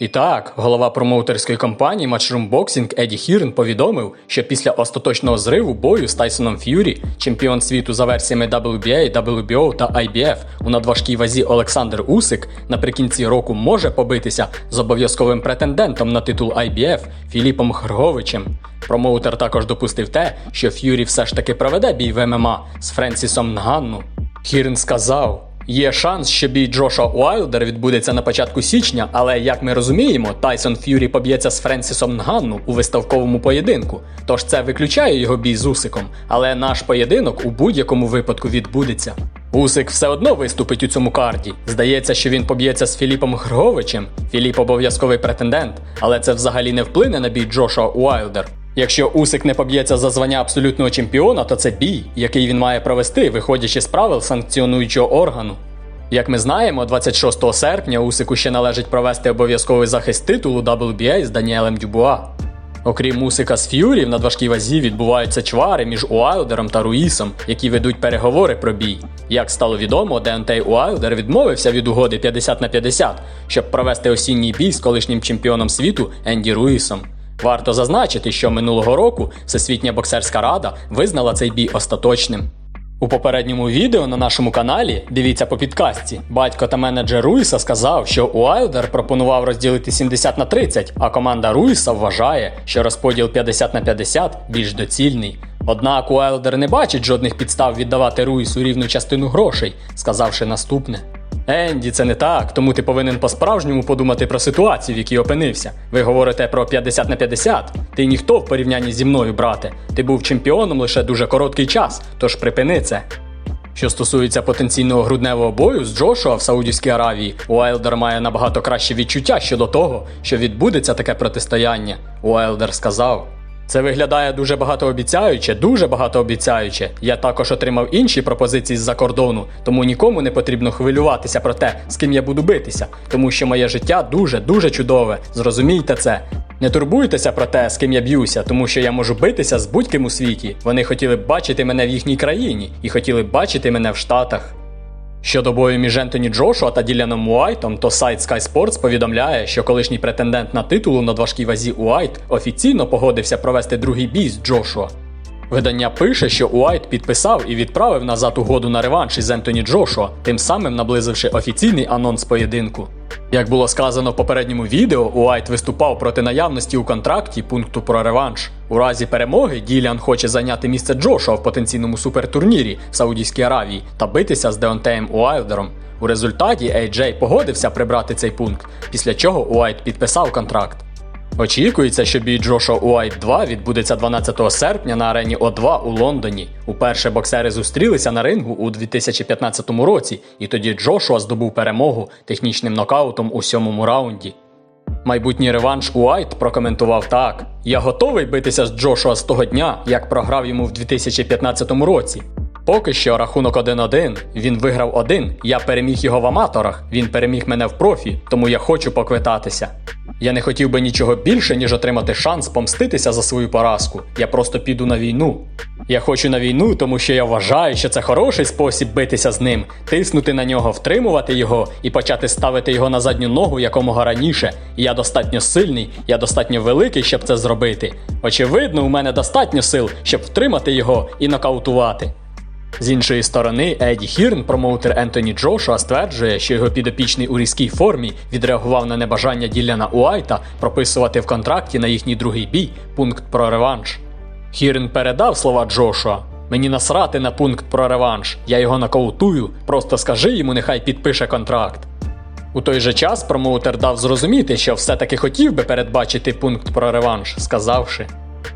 І так, голова промоутерської компанії Matchroom Boxing Еді Хірн повідомив, що після остаточного зриву бою з Тайсоном Ф'юрі, чемпіон світу за версіями WBA, WBO та IBF у надважкій вазі Олександр Усик наприкінці року може побитися з обов'язковим претендентом на титул IBF Філіпом Хрговичем. Промоутер також допустив те, що Ф'юрі все ж таки проведе бій в ММА з Френсісом Нганну. Хірн сказав. Є шанс, що бій Джоша Уайлдер відбудеться на початку січня, але як ми розуміємо, Тайсон Ф'юрі поб'ється з Френсісом Нганну у виставковому поєдинку. Тож це виключає його бій з Усиком, але наш поєдинок у будь-якому випадку відбудеться. Усик все одно виступить у цьому карді. Здається, що він поб'ється з Філіпом Грговичем. Філіп обов'язковий претендент, але це взагалі не вплине на бій Джоша Уайлдер. Якщо Усик не поб'ється за звання абсолютного чемпіона, то це бій, який він має провести, виходячи з правил санкціонуючого органу. Як ми знаємо, 26 серпня Усику ще належить провести обов'язковий захист титулу WBA з Даніелем Дюбуа. Окрім Усика з Ф'юрі, в надважкій вазі відбуваються чвари між Уайлдером та Руїсом, які ведуть переговори про бій. Як стало відомо, Деонтей Уайлдер відмовився від угоди 50 на 50, щоб провести осінній бій з колишнім чемпіоном світу Енді Руїсом. Варто зазначити, що минулого року Всесвітня боксерська рада визнала цей бій остаточним. У попередньому відео на нашому каналі, дивіться по підкастці, батько та менеджер Руїса сказав, що Уайлдер пропонував розділити 70 на 30, а команда Руїса вважає, що розподіл 50 на 50 більш доцільний. Однак Уайлдер не бачить жодних підстав віддавати Руїсу рівну частину грошей, сказавши наступне. Енді, це не так, тому ти повинен по-справжньому подумати про ситуацію, в якій опинився. Ви говорите про 50 на 50. Ти ніхто в порівнянні зі мною, брате. Ти був чемпіоном лише дуже короткий час, тож припини це. Що стосується потенційного грудневого бою з Джошуа в Саудівській Аравії, Уайлдер має набагато краще відчуття щодо того, що відбудеться таке протистояння. Уайлдер сказав. Це виглядає дуже багатообіцяюче, дуже багатообіцяюче. Я також отримав інші пропозиції з-за кордону, тому нікому не потрібно хвилюватися про те, з ким я буду битися, тому що моє життя дуже дуже чудове. Зрозумійте це. Не турбуйтеся про те, з ким я б'юся, тому що я можу битися з будь-ким у світі. Вони хотіли б бачити мене в їхній країні і хотіли б бачити мене в Штатах. Щодо бою між Ентоні Джошуа та Діляном Уайтом, то сайт Sky Sports повідомляє, що колишній претендент на титул у надважкій вазі Уайт офіційно погодився провести другий бій з Джошуа. Видання пише, що Уайт підписав і відправив назад угоду на реванш із Ентоні Джошуа, тим самим наблизивши офіційний анонс поєдинку. Як було сказано в попередньому відео, Уайт виступав проти наявності у контракті пункту про реванш. У разі перемоги Ділян хоче зайняти місце Джошуа в потенційному супертурнірі в Саудівській Аравії та битися з Деонтеєм Уайлдером. У результаті AJ погодився прибрати цей пункт, після чого Уайт підписав контракт. Очікується, що бій Джошуа Уайт 2 відбудеться 12 серпня на арені О2 у Лондоні. Уперше боксери зустрілися на рингу у 2015 році, і тоді Джошуа здобув перемогу технічним нокаутом у сьомому раунді. Майбутній реванш Уайт прокоментував так: Я готовий битися з Джошуа з того дня, як програв йому в 2015 році. Поки що рахунок 1-1, він виграв один, я переміг його в аматорах, він переміг мене в профі, тому я хочу поквитатися. Я не хотів би нічого більше, ніж отримати шанс помститися за свою поразку. Я просто піду на війну. Я хочу на війну, тому що я вважаю, що це хороший спосіб битися з ним, тиснути на нього, втримувати його і почати ставити його на задню ногу якомога раніше. Я достатньо сильний, я достатньо великий, щоб це зробити. Очевидно, у мене достатньо сил, щоб втримати його і нокаутувати. З іншої сторони, Еді Хірн, промоутер Ентоні Джошуа, стверджує, що його підопічний у різкій формі відреагував на небажання Діляна Уайта прописувати в контракті на їхній другий бій пункт про реванш. Хірн передав слова Джошуа. Мені насрати на пункт про реванш. Я його нокаутую, просто скажи йому, нехай підпише контракт. У той же час промоутер дав зрозуміти, що все-таки хотів би передбачити пункт про реванш, сказавши.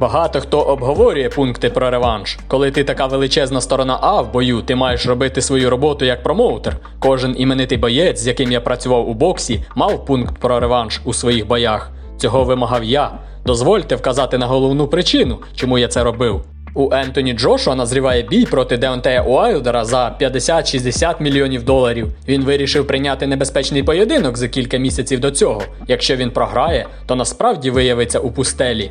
Багато хто обговорює пункти про реванш. Коли ти така величезна сторона А в бою, ти маєш робити свою роботу як промоутер. Кожен іменитий боєць, з яким я працював у боксі, мав пункт про реванш у своїх боях. Цього вимагав я. Дозвольте вказати на головну причину, чому я це робив. У Ентоні Джошуа назріває бій проти Деонтея Уайлдера за 50-60 мільйонів доларів. Він вирішив прийняти небезпечний поєдинок за кілька місяців до цього. Якщо він програє, то насправді виявиться у пустелі.